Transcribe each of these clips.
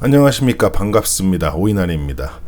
안녕하십니까 반갑습니다 오이난입니다.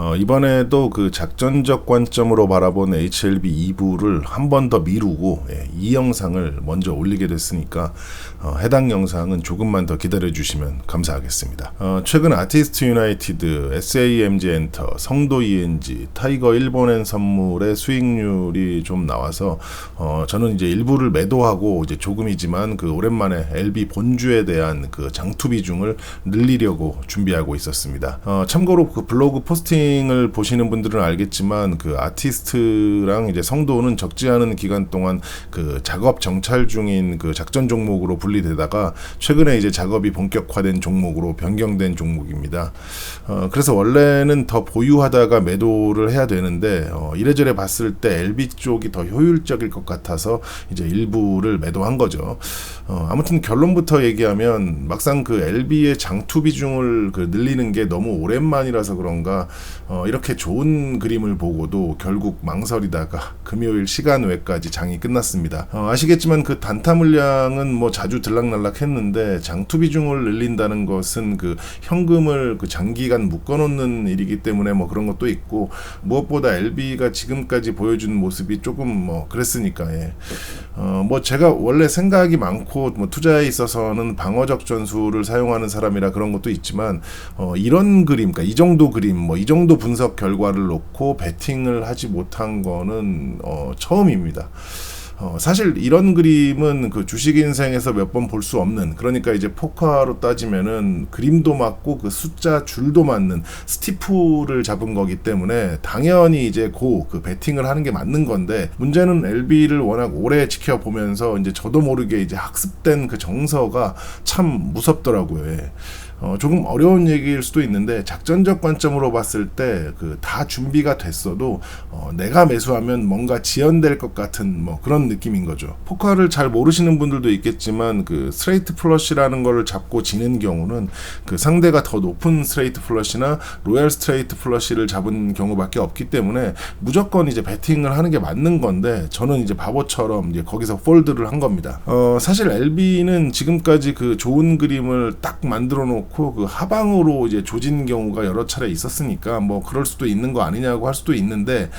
어, 이번에도 그 작전적 관점으로 바라본 HLB 2부를 한 번 더 미루고 예, 이 영상을 먼저 올리게 됐으니까 어, 해당 영상은 조금만 더 기다려 주시면 감사하겠습니다. 어, 최근 아티스트 유나이티드, SAMG 엔터, 성도 ENG, 타이거 일본엔 선물의 수익률이 좀 나와서 어, 저는 이제 일부를 매도하고 이제 조금이지만 그 오랜만에 LB 본주에 대한 그 장투 비중을 늘리려고 준비하고 있었습니다. 어, 참고로 그 블로그 포스팅 을 보시는 분들은 알겠지만 그 아티스트랑 이제 성도는 적지 않은 기간 동안 그 작업 정찰 중인 그 작전 종목으로 분리되다가 최근에 이제 작업이 본격화된 종목으로 변경된 종목입니다. 어, 그래서 원래는 더 보유하다가 매도를 해야 되는데 어, 이래저래 봤을 때 LB 쪽이 더 효율적일 것 같아서 이제 일부를 매도한 거죠. 어, 아무튼 결론부터 얘기하면 막상 그 LB의 장투 비중을 그 늘리는 게 너무 오랜만이라서 그런가 어, 이렇게 좋은 그림을 보고도 결국 망설이다가 금요일 시간 외까지 장이 끝났습니다. 어, 아시겠지만 그 단타 물량은 뭐 자주 들락날락 했는데 장투 비중을 늘린다는 것은 그 현금을 그 장기간 묶어놓는 일이기 때문에 뭐 그런 것도 있고 무엇보다 LB가 지금까지 보여준 모습이 조금 뭐 그랬으니까 예. 어, 뭐 제가 원래 생각이 많고 뭐 투자에 있어서는 방어적 전술을 사용하는 사람이라 그런 것도 있지만 어, 이런 그림, 그러니까 이 정도 그림, 뭐 이 정도 분석 결과를 놓고 베팅을 하지 못한 거는 어, 처음입니다. 어, 사실 이런 그림은 그 주식 인생에서 몇 번 볼 수 없는 그러니까 이제 포카로 따지면은 그림도 맞고 그 숫자 줄도 맞는 스티프를 잡은 거기 때문에 당연히 이제 고 그 베팅을 하는 게 맞는 건데 문제는 LB를 워낙 오래 지켜보면서 이제 저도 모르게 이제 학습된 그 정서가 참 무섭더라고요. 예. 어, 조금 어려운 얘기일 수도 있는데 작전적 관점으로 봤을 때 그 다 준비가 됐어도 어, 내가 매수하면 뭔가 지연될 것 같은 뭐 그런 느낌인 거죠. 포커를 잘 모르시는 분들도 있겠지만 그 스트레이트 플러시라는 거를 잡고 지는 경우는 그 상대가 더 높은 스트레이트 플러시나 로얄 스트레이트 플러시를 잡은 경우밖에 없기 때문에 무조건 이제 배팅을 하는 게 맞는 건데 저는 이제 바보처럼 이제 거기서 폴드를 한 겁니다. 어, 사실 LB는 지금까지 그 좋은 그림을 딱 만들어 놓고 놓고 그 하방으로 이제 조진 경우가 여러 차례 있었으니까 뭐 그럴 수도 있는 거 아니냐고 할 수도 있는데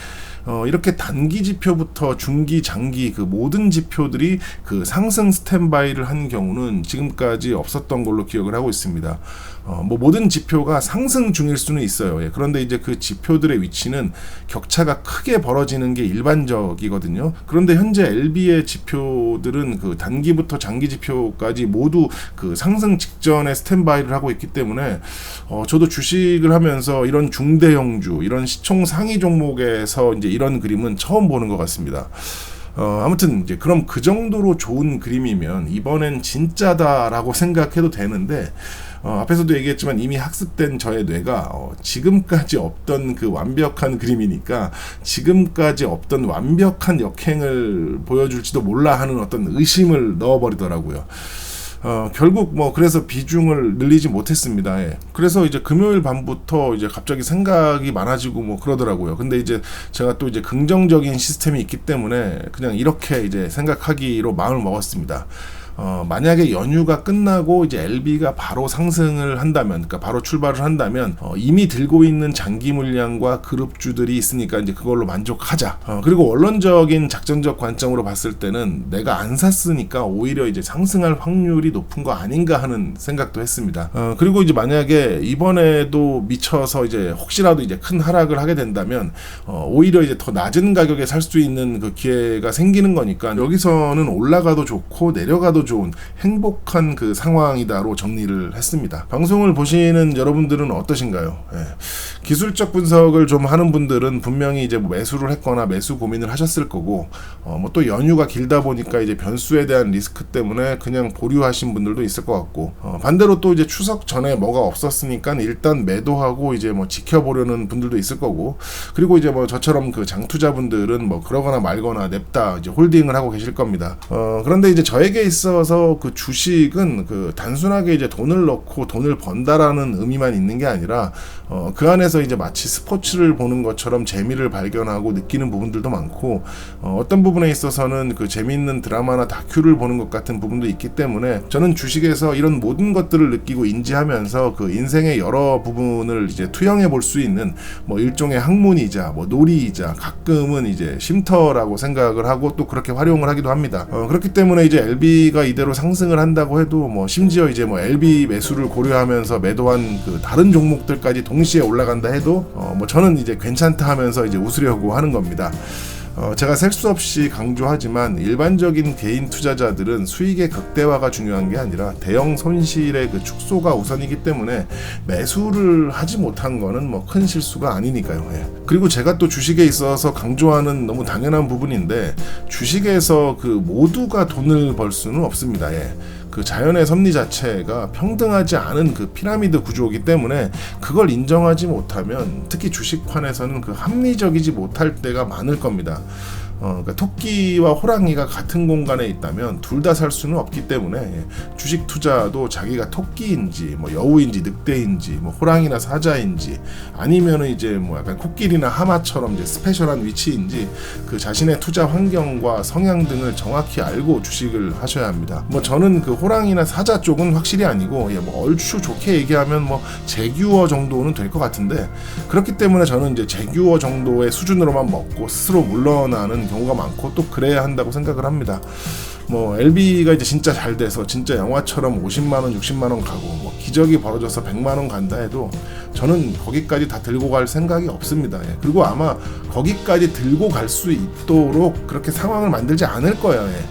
어, 이렇게 단기 지표부터 중기, 장기 그 모든 지표들이 그 상승 스탠바이를 한 경우는 지금까지 없었던 걸로 기억을 하고 있습니다. 어, 뭐 모든 지표가 상승 중일 수는 있어요. 예. 그런데 이제 그 지표들의 위치는 격차가 크게 벌어지는 게 일반적이거든요. 그런데 현재 LB의 지표들은 그 단기부터 장기 지표까지 모두 그 상승 직전에 스탠바이를 하고 있기 때문에 어, 저도 주식을 하면서 이런 중대형주, 이런 시총 상위 종목에서 이제 이런 그림은 처음 보는 것 같습니다. 어, 아무튼 이제 그럼 그 정도로 좋은 그림이면 이번엔 진짜다라고 생각해도 되는데 어, 앞에서도 얘기했지만 이미 학습된 저의 뇌가 어, 지금까지 없던 그 완벽한 그림이니까 지금까지 없던 완벽한 역행을 보여줄지도 몰라 하는 어떤 의심을 넣어버리더라고요. 어, 결국 뭐 그래서 비중을 늘리지 못했습니다. 예. 그래서 이제 금요일 밤부터 이제 갑자기 생각이 많아지고 뭐 그러더라고요. 근데 이제 제가 또 이제 긍정적인 시스템이 있기 때문에 그냥 이렇게 이제 생각하기로 마음을 먹었습니다. 어, 만약에 연휴가 끝나고 이제 LB가 바로 상승을 한다면, 그러니까 바로 출발을 한다면 어, 이미 들고 있는 장기 물량과 그룹주들이 있으니까 이제 그걸로 만족하자. 어, 그리고 원론적인 작전적 관점으로 봤을 때는 내가 안 샀으니까 오히려 이제 상승할 확률이 높은 거 아닌가 하는 생각도 했습니다. 어, 그리고 이제 만약에 이번에도 미쳐서 이제 혹시라도 이제 큰 하락을 하게 된다면 어, 오히려 이제 더 낮은 가격에 살 수 있는 그 기회가 생기는 거니까 여기서는 올라가도 좋고 내려가도 좋은 행복한 그 상황이다로 정리를 했습니다. 방송을 보시는 여러분들은 어떠신가요? 예. 기술적 분석을 좀 하는 분들은 분명히 이제 뭐 매수를 했거나 매수 고민을 하셨을 거고 어, 뭐 또 연휴가 길다 보니까 이제 변수에 대한 리스크 때문에 그냥 보류하신 분들도 있을 것 같고 어, 반대로 또 이제 추석 전에 뭐가 없었으니까 일단 매도하고 이제 뭐 지켜보려는 분들도 있을 거고 그리고 이제 뭐 저처럼 그 장투자분들은 뭐 그러거나 말거나 냅다 이제 홀딩을 하고 계실 겁니다. 어, 그런데 이제 저에게 있어 있어서 그 주식은 그 단순하게 이제 돈을 넣고 돈을 번다라는 의미만 있는 게 아니라 어, 그 안에서 이제 마치 스포츠를 보는 것처럼 재미를 발견하고 느끼는 부분들도 많고 어, 어떤 부분에 있어서는 그 재미있는 드라마나 다큐를 보는 것 같은 부분도 있기 때문에 저는 주식에서 이런 모든 것들을 느끼고 인지하면서 그 인생의 여러 부분을 이제 투영해 볼 수 있는 뭐 일종의 학문이자 뭐 놀이이자 가끔은 이제 쉼터라고 생각을 하고 또 그렇게 활용을 하기도 합니다. 어, 그렇기 때문에 이제 LB가 이대로 상승을 한다고 해도 뭐 심지어 이제 뭐 LB 매수를 고려하면서 매도한 그 다른 종목들까지 동시에 올라간다 해도 어, 뭐 저는 이제 괜찮다 하면서 이제 웃으려고 하는 겁니다. 어, 제가 셀 수 없이 강조하지만 일반적인 개인 투자자들은 수익의 극대화가 중요한 게 아니라 대형 손실의 그 축소가 우선이기 때문에 매수를 하지 못한 거는 뭐 큰 실수가 아니니까요. 예. 그리고 제가 또 주식에 있어서 강조하는 너무 당연한 부분인데 주식에서 그 모두가 돈을 벌 수는 없습니다. 예. 그 자연의 섭리 자체가 평등하지 않은 그 피라미드 구조이기 때문에 그걸 인정하지 못하면 특히 주식판에서는 그 합리적이지 못할 때가 많을 겁니다. 어, 그러니까 토끼와 호랑이가 같은 공간에 있다면 둘 다 살 수는 없기 때문에 예, 주식 투자도 자기가 토끼인지 뭐 여우인지 늑대인지 뭐 호랑이나 사자인지 아니면은 이제 뭐 약간 코끼리나 하마처럼 이제 스페셜한 위치인지 그 자신의 투자 환경과 성향 등을 정확히 알고 주식을 하셔야 합니다. 뭐 저는 그 호랑이나 사자 쪽은 확실히 아니고 예, 뭐 얼추 좋게 얘기하면 뭐 제규어 정도는 될 것 같은데 그렇기 때문에 저는 이제 제규어 정도의 수준으로만 먹고 스스로 물러나는 경우가 많고 또 그래야 한다고 생각을 합니다. 뭐 LB가 이제 진짜 잘 돼서 진짜 영화처럼 50만 원, 60만 원 가고 뭐 기적이 벌어져서 100만 원 간다 해도 저는 거기까지 다 들고 갈 생각이 없습니다. 예. 그리고 아마 거기까지 들고 갈 수 있도록 그렇게 상황을 만들지 않을 거예요. 예.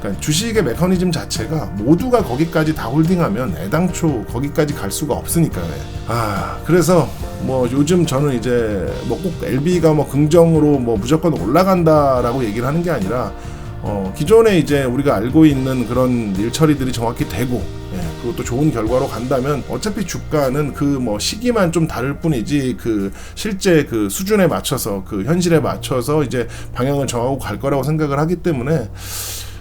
그러니까 주식의 메커니즘 자체가 모두가 거기까지 다 홀딩하면 애당초 거기까지 갈 수가 없으니까요. 예. 아 그래서 뭐 요즘 저는 이제 뭐 꼭 LB가 뭐 긍정으로 뭐 무조건 올라간다라고 얘기를 하는 게 아니라 어, 기존에 이제 우리가 알고 있는 그런 일처리들이 정확히 되고 예, 또 좋은 결과로 간다면 어차피 주가는 그 뭐 시기만 좀 다를 뿐이지 그 실제 그 수준에 맞춰서 그 현실에 맞춰서 이제 방향을 정하고 갈 거라고 생각을 하기 때문에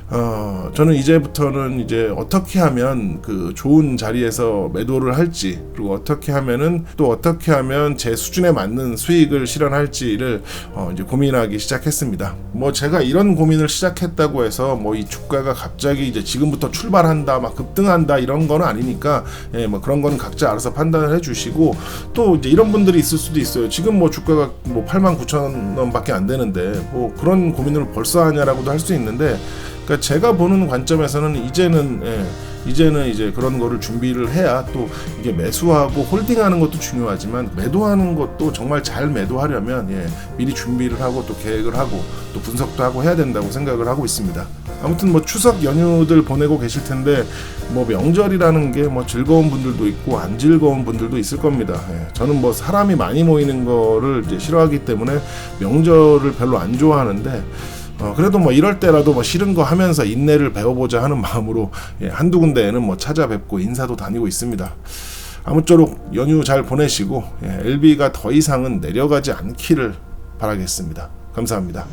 어, 저는 이제부터는 이제 어떻게 하면 그 좋은 자리에서 매도를 할지, 그리고 어떻게 하면은 또 어떻게 하면 제 수준에 맞는 수익을 실현할지를 어, 이제 고민하기 시작했습니다. 뭐 제가 이런 고민을 시작했다고 해서 뭐 이 주가가 갑자기 이제 지금부터 출발한다, 막 급등한다 이런 거는 아니니까, 예, 뭐 그런 건 각자 알아서 판단을 해주시고 또 이제 이런 분들이 있을 수도 있어요. 지금 뭐 주가가 뭐 8만 9천 원밖에 안 되는데 뭐 그런 고민을 벌써 하냐라고도 할 수 있는데. 그러니까 제가 보는 관점에서는 이제는 예, 이제는 이제 그런 거를 준비를 해야 또 이게 매수하고 홀딩하는 것도 중요하지만 매도하는 것도 정말 잘 매도하려면 예, 미리 준비를 하고 또 계획을 하고 또 분석도 하고 해야 된다고 생각을 하고 있습니다. 아무튼 뭐 추석 연휴들 보내고 계실 텐데 뭐 명절이라는 게 뭐 즐거운 분들도 있고 안 즐거운 분들도 있을 겁니다. 예, 저는 뭐 사람이 많이 모이는 거를 이제 싫어하기 때문에 명절을 별로 안 좋아하는데 어, 그래도 뭐 이럴 때라도 뭐 싫은 거 하면서 인내를 배워보자 하는 마음으로 예, 한두 군데에는 뭐 찾아뵙고 인사도 다니고 있습니다. 아무쪼록 연휴 잘 보내시고 예, LB가 더 이상은 내려가지 않기를 바라겠습니다. 감사합니다.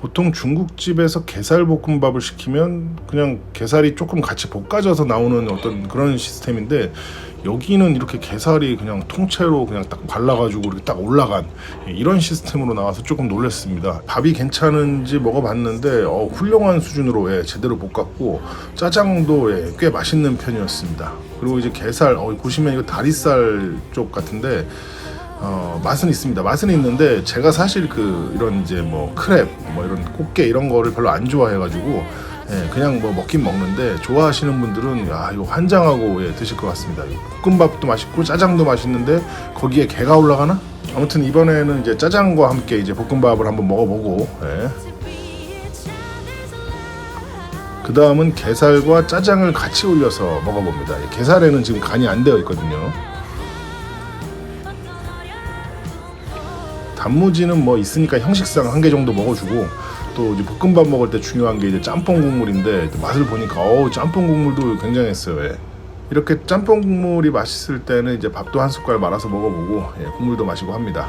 보통 중국집에서 게살 볶음밥을 시키면 그냥 게살이 조금 같이 볶아져서 나오는 어떤 그런 시스템인데 여기는 이렇게 게살이 그냥 통째로 그냥 딱 발라가지고 이렇게 딱 올라간 이런 시스템으로 나와서 조금 놀랐습니다. 밥이 괜찮은지 먹어봤는데 어, 훌륭한 수준으로 예, 제대로 볶았고 짜장도 예, 꽤 맛있는 편이었습니다. 그리고 이제 게살 어, 보시면 이거 다리살 쪽 같은데 어, 맛은 있습니다. 맛은 있는데 제가 사실 그 이런 이제 뭐 크랩 뭐 이런 꽃게 이런 거를 별로 안 좋아해가지고 예, 그냥 뭐 먹긴 먹는데 좋아하시는 분들은 야 이거 환장하고 예, 드실 것 같습니다. 볶음밥도 맛있고 짜장도 맛있는데 거기에 게가 올라가나? 아무튼 이번에는 이제 짜장과 함께 이제 볶음밥을 한번 먹어보고 예. 그 다음은 게살과 짜장을 같이 올려서 먹어봅니다. 이 게살에는 지금 간이 안 되어 있거든요. 단무지는 뭐 있으니까 형식상 한 개 정도 먹어주고 또 이제 볶음밥 먹을 때 중요한 게 이제 짬뽕 국물인데 맛을 보니까 어우 짬뽕 국물도 굉장했어요. 예. 이렇게 짬뽕 국물이 맛있을 때는 이제 밥도 한 숟갈 말아서 먹어보고 예, 국물도 마시고 합니다.